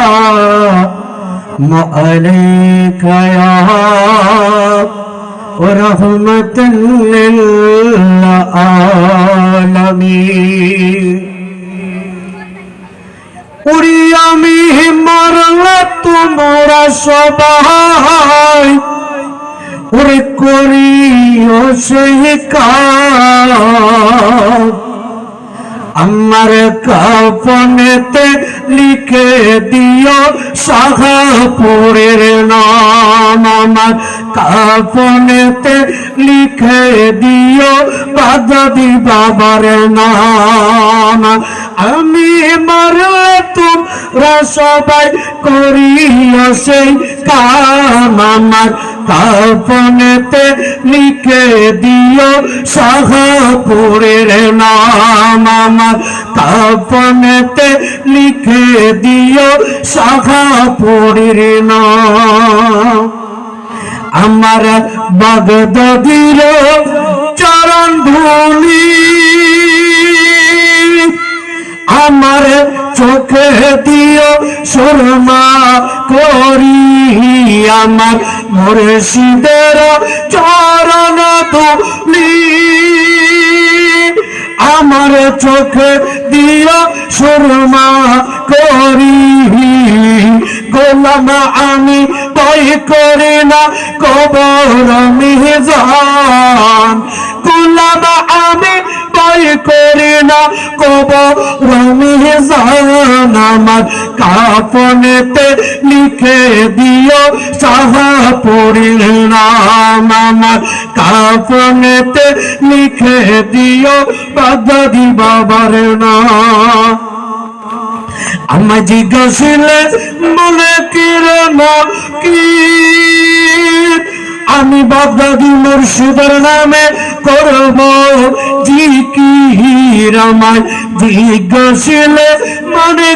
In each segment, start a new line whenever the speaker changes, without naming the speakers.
السلام عليك يا ورحمة للعالمين উড়ি আমি মারলা তোমরা সবাই ওরে করিও সেই কাজ আমার কাপনেতে লিখে দিও শাহাপুরের নাম। আমার কাপনেতে লিখে দিও বাদাদি বাবার নাম। আমি মারলে তোমরা সবাই করিও সেই কাম। আমার কাপনেতে লিখে দিও শাহাপুরের নাম আমার। কাপনেতে লিখে দিও শাহাপুরের নাম। আমার বাগদাদির চরণ ধুলি। আমার চোখে দিও সুরমা করি আমার মুর্শিদের চরণ ধুলি আমার চোখে দিও সুরমা করি। গোলাম আমি বই করি না, কবর মিজান গোলাম আমি বই করি না কবর মিজান আমার কাপনেতে লিখে দিও সাহাপুরীর নাম আমার কাপনেতে লিখে দিও বাগদাদি বাবার নাম আমার জিজ্ঞাসিলে মনে কিরণ কি? আমি বাগদাদি মুর্শিদের নামে করব জিকির আমায় জিজ্ঞাসিলে মনে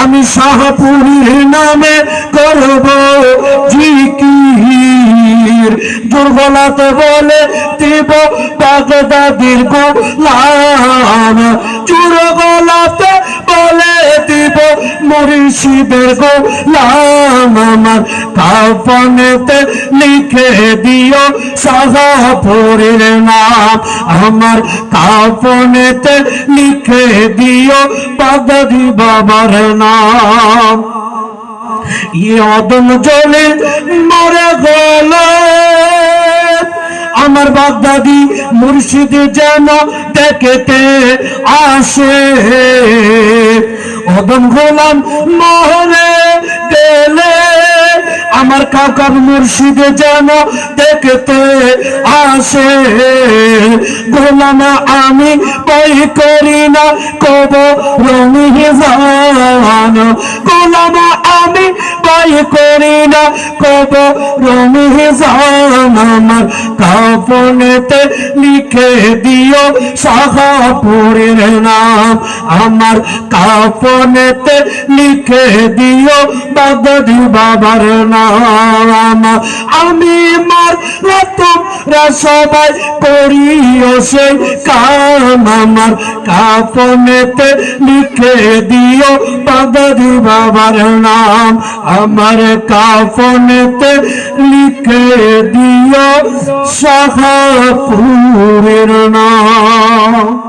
আমি শাহপুরীর নামে করব জিকির দুর্বলাতে বলে দিব বাগদাদির গোলাম মুর্শিদের গোলাম আমার কাপনেতে লিখে দিও সাহাপুরের নাম আমার কাপনেতে লিখে দিও পাদি বাবার নাম। ইয়দম জলে মরে আমার বাগদাদি মুর্শিদ যেন দেখতে আসে। অদম গোলাম মহরে গেলে আমার কাকার মুর্শিদ যেন দেখতে আসে। গোলাম, আমি পাই করি না কব রমি জান। গোলাম, আমি পাই করি না কব রমি জান। আমার কাপনেতে লিখে দিও সাহাপুরের নাম। আমার কাপনেতে লিখে দিও বাগদি বাবার নাম। আমি মার তোমরা সবাই করিও সে কাম। আমার কাপনেতে লিখে দিও বাগদি বাবার নাম। আমার কাপনেতে লিখে দিও শাহাপুরের নাম।